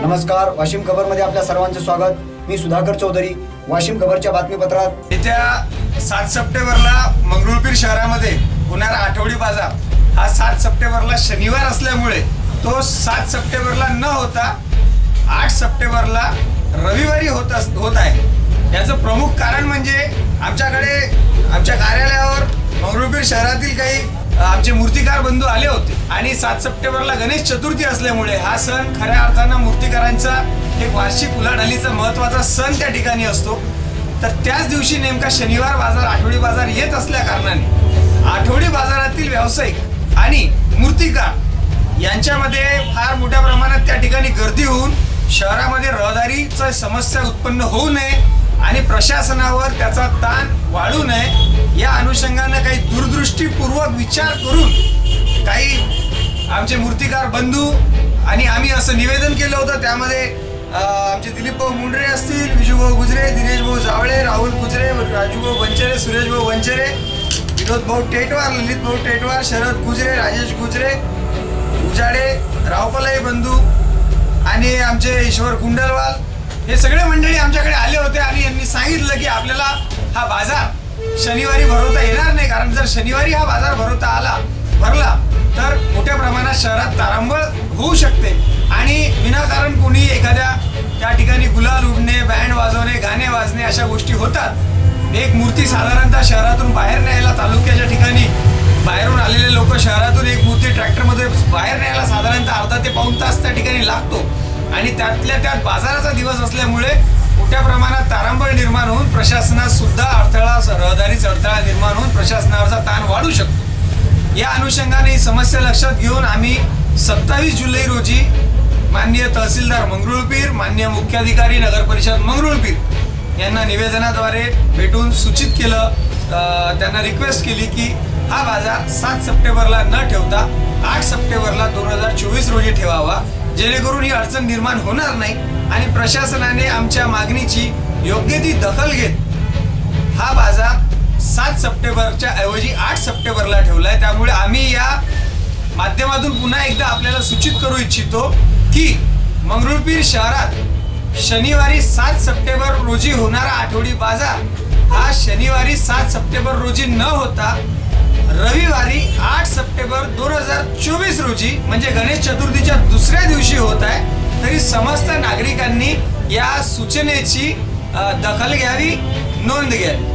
नमस्कार वाशिम खबरमध्ये आपल्या सर्वांचे स्वागत. मी सुधाकर चौधरी वाशिम खबरच्या बातमीपत्रात. येत्या सात सप्टेंबरला मंगरुळपीर शहरामध्ये होणारा आठवडी बाजार. हा सात सप्टेंबरला शनिवार असल्यामुळे तो सात सप्टेंबरला न होता आठ सप्टेंबरला रविवारी होत अस होत आहे. याचं प्रमुख कारण म्हणजे आमच्याकडे आमच्या कार्यालयावर मंगरुळपीर शहरातील काही आमचे मूर्तिकार बंधू आले होते. आणि सात सप्टेंबरला गणेश चतुर्थी असल्यामुळे हा सण खऱ्या अर्थानं मूर्तिकारांचा एक वार्षिक उलाढालीचा महत्त्वाचा सण त्या ठिकाणी असतो. तर त्याच दिवशी नेमका शनिवार बाजार आठवडी बाजार येत असल्या कारणाने आठवडी बाजारातील व्यावसायिक आणि मूर्तिकार यांच्यामध्ये फार मोठ्या प्रमाणात त्या ठिकाणी गर्दी होऊन शहरामध्ये रहदारीचा समस्या उत्पन्न होऊ नये आणि प्रशासनावर त्याचा ताण वाढू नये अनुषंगानं काही दूरदृष्टीपूर्वक विचार करून काही आमचे मूर्तिकार बंधू आणि आम्ही असं निवेदन केलं होतं. त्यामध्ये आमचे दिलीप भाऊ मुंडरे असतील विजूभाऊ गुजरे दिनेश भाऊ जावळे राहुल गुजरे राजूभाऊ वंचरे सुरेश भाऊ वंचरे विनोद भाऊ टेटवार ललित भाऊ टेटवार शरद गुजरे राजेश गुजरे उजाडे रावपलाई बंधू आणि आमचे ईश्वर कुंडलवाल. हे सगळे मंडळी आमच्याकडे आले होते आणि शनिवारी भरवता येणार नाही कारण जर शनिवारी हा बाजार भरवता आला भरला तर मोठ्या प्रमाणात शहरात तारांबळ होऊ शकते. आणि विनाकारण कोणी एखाद्या त्या ठिकाणी गुलाल उडणे बँड वाजवणे गाणे वाजणे अशा गोष्टी होतात. एक मूर्ती साधारणतः शहरातून बाहेर न्यायला तालुक्याच्या ठिकाणी बाहेरून आलेले लोक शहरातून एक मूर्ती ट्रॅक्टरमध्ये बाहेर न्यायला साधारणतः अर्धा ते पाऊण तास त्या ठिकाणी लागतो. आणि त्यातल्या त्यात बाजाराचा दिवस असल्यामुळे मोठ्या प्रमाणात तारांबळ निर्माण होऊन प्रशासनात सुद्धा अडथळा रहदारी प्रशासनावरचा ताण वाढू शकतो. या अनुषंगाने ही समस्या लक्षात घेऊन आम्ही सत्तावीस जुलै रोजी माननीय तहसीलदार मंगरुळपीर मान्य मुख्याधिकारी नगर परिषद मंगरुळपीर यांना निवेदनाद्वारे भेटून सूचित केलं त्यांना रिक्वेस्ट केली की हा बाजार सात सप्टेंबरला न ठेवता आठ सप्टेंबरला दोन हजार चोवीस रोजी ठेवावा. जेणेकरून ही अडचण निर्माण होणार नाही आणि प्रशासनाने आमच्या मागणीची योग्य ती दखल घेत हा बाजार सात सप्टेंबरच्या ऐवजी आठ सप्टेंबरला ठेवलाय. त्यामुळे आम्ही या माध्यमातून पुन्हा एकदा आपल्याला सूचित करू इच्छितो की मंगरुळपीर शहरात शनिवारी सात सप्टेंबर रोजी होणारा आठवडी बाजार हा शनिवारी सात सप्टेंबर रोजी न होता रविवारी आठ सप्टेंबर दोन हजार चोवीस रोजी म्हणजे गणेश चतुर्थीच्या दुसऱ्या दिवशी होत आहे तरी समस्त नागरिकांनी या सूचनेची दखल घ्यावी नोंद घ्यावी.